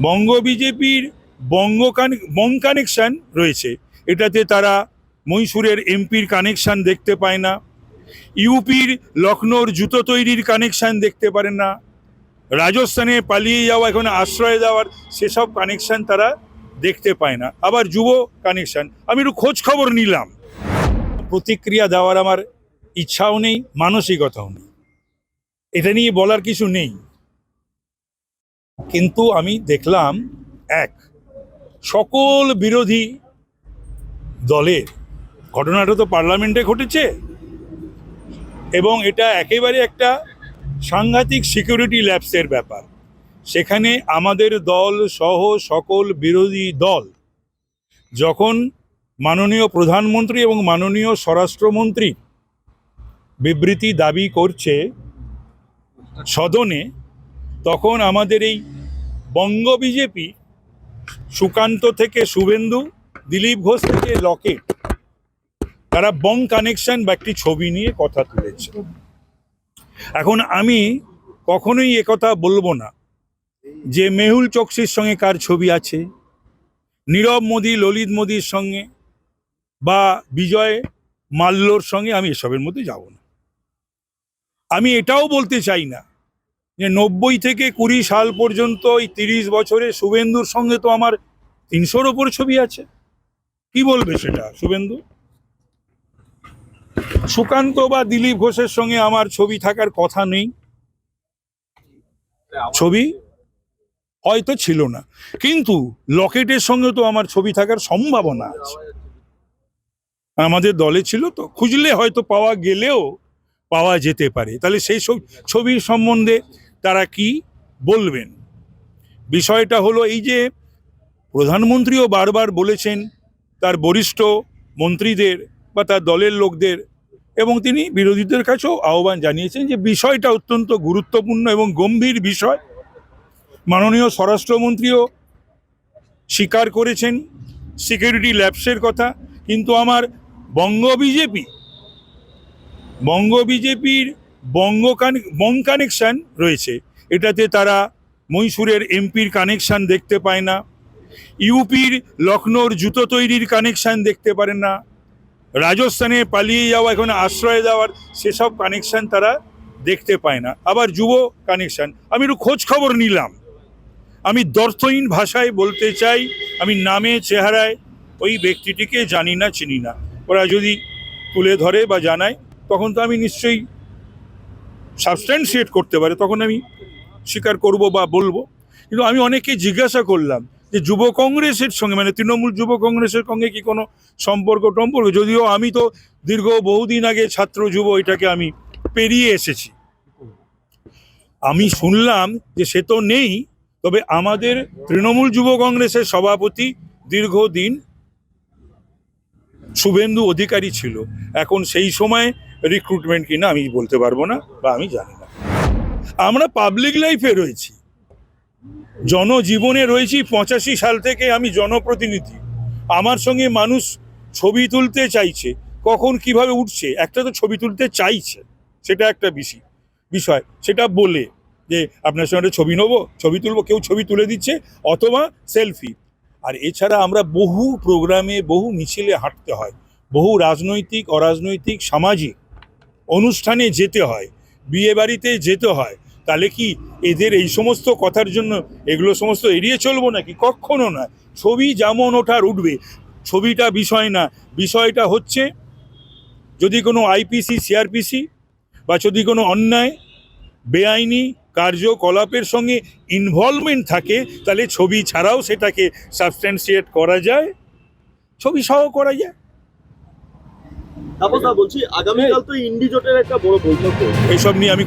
বঙ্গ বিজেপির বঙ্গ বং কানেকশন রয়েছে। এটাতে তারা মহীশূরের এমপির কানেকশান দেখতে পায় না। ইউপির লখনৌর জুতো তৈরির কানেকশান দেখতে পারে না। রাজস্থানে পালিয়ে যাওয়া, এখন আশ্রয় দেওয়ার সেসব কানেকশান তারা দেখতে পায় না। আবার যুব কানেকশান। আমি একটু খোঁজ খবর নিলাম। প্রতিক্রিয়া দেওয়ার আমার ইচ্ছাও নেই, মানসিকতাও নেই। এটা নিয়ে বলার কিছু নেই। কিন্তু আমি দেখলাম, এক, সকল বিরোধী দলের ঘটনাটা তো পার্লামেন্টে ঘটেছে এবং এটা একেবারে একটা সাংঘাতিক সিকিউরিটি ল্যাপসের ব্যাপার। সেখানে আমাদের দল সহ সকল বিরোধী দল যখন মাননীয় প্রধানমন্ত্রী এবং মাননীয় স্বরাষ্ট্রমন্ত্রী বিবৃতি দাবি করছে সদনে তখন আমাদের এই বঙ্গ বিজেপি সুকান্ত থেকে শুভেন্দু, দিলীপ ঘোষ থেকে লকেট, তারা বং কানেকশন বা একটি ছবি নিয়ে কথা তুলেছে। এখন আমি কখনোই একথা বলব না যে মেহুল চোকসির সঙ্গে কার ছবি আছে, নীরব মোদী, ললিত মোদীর সঙ্গে বা বিজয় মাল্যর সঙ্গে আমি এসবের মধ্যে যাব না। আমি এটাও বলতে চাই না যে নব্বই থেকে কুড়ি সাল পর্যন্ত এই তিরিশ বছরে শুভেন্দুর সঙ্গে তো আমার তিনশোর ওপর ছবি আছে। কি বলবে সেটা, শুভেন্দু? সুকান্ত বা দিলীপ ঘোষের সঙ্গে আমার ছবি থাকার কথা নেই। ছবি? হয়তো ছিল না। কিন্তু লকেটের সঙ্গে তো আমার ছবি থাকার সম্ভাবনা আছে। আমাদের দলে ছিল তো, খুঁজলে হয়তো পাওয়া গেলেও পাওয়া যেতে পারে। তাহলে সেই সব ছবির সম্বন্ধে তারা কি বলবেন? বিষয়টা হলো এই যে প্রধানমন্ত্রীও বারবার বলেছেন, তার বরিষ্ঠ মন্ত্রীদের বা তার দলের লোকদের এবং তিনি বিরোধীদের কাছেও আহ্বান জানিয়েছেন যে বিষয়টা অত্যন্ত গুরুত্বপূর্ণ এবং গম্ভীর বিষয়। মাননীয় স্বরাষ্ট্রমন্ত্রীও স্বীকার করেছেন সিকিউরিটি ল্যাপসের কথা, কিন্তু আমার বঙ্গ বিজেপি, বঙ্গ বিজেপির বঙ্গ বং কানেকশন রয়েছে। এটাতে তারা মহীশূরের এমপির কানেকশান দেখতে পায় না। ইউপির লখনৌর জুতো তৈরির কানেকশান দেখতে পারে না। রাজস্থানে পালিয়ে যাওয়া, এখন আশ্রয় দেওয়ার সেসব কানেকশান তারা দেখতে পায় না। আবার যুব কানেকশান। আমি একটু খোঁজ খবর নিলাম। আমি দর্থহীন ভাষায় বলতে চাই, আমি নামে, চেহারায় ওই ব্যক্তিটিকে জানি না, চিনি না। ওরা যদি তুলে ধরে বা জানায়, তখন তো আমি নিশ্চয়ই সাবস্ট্যান্সিয়েট করতে পারে, তখন আমি স্বীকার করব বা বলব। কিন্তু আমি অনেককে জিজ্ঞাসা করলাম যে, যুব কংগ্রেসের সঙ্গে মানে তৃণমূল যুব কংগ্রেসের সঙ্গে কি কোনো সম্পর্ক টম্পর্ক? যদিও আমি তো দীর্ঘ বহুদিন আগে ছাত্র যুব এটাকে আমি পেরিয়ে এসেছি। আমি শুনলাম যে সে তো নেই, তবে আমাদের তৃণমূল যুব কংগ্রেসের সভাপতি দীর্ঘদিন শুভেন্দু অধিকারী ছিল। এখন সেই সময় রিক্রুটমেন্ট কিনা আমি বলতে পারব না বা আমি জানি না। আমরা পাবলিক লাইফে রয়েছি। জনজীবনে রয়েছি, পঁচাশি সাল থেকে আমি জনপ্রতিনিধি। আমার সঙ্গে মানুষ ছবি তুলতে চাইছে, কখন কীভাবে উঠছে, একটা তো ছবি তুলতে চাইছে, সেটা একটা বিষয় বিষয়। সেটা বলে যে, আপনার সঙ্গে ছবি নেব, ছবি তুলবো, কেউ ছবি তুলে দিচ্ছে, অথবা সেলফি আর এছাড়া আমরা বহু প্রোগ্রামে বহু মিছিলে হাঁটতে হয়। বহু রাজনৈতিক, অরাজনৈতিক, সামাজিক অনুষ্ঠানে যেতে হয়, বিয়ে বাড়িতে যেতে হয়, তাহলে কি এদের এই সমস্ত কথার জন্য এগুলো সমস্ত এড়িয়ে চলবো নাকি? কখনো না। ছবি যেমন ওঠার উঠবে, ছবিটা বিষয় না। বিষয়টা হচ্ছে, যদি কোনো আইপিসি, সিআরপিসি বা যদি কোনো অন্যায়, বেআইনি কার্যকলাপের সঙ্গে ইনভলভমেন্ট থাকে, তাহলে ছবি ছাড়াও সেটাকে সাবস্ট্যান্সিয়েট করা যায়, ছবি সহ করা যায়। তারপর বলছি আগামীকাল তো ইন্ডিজোটের একটা বড় বৈঠক। এইসব নিয়ে আমি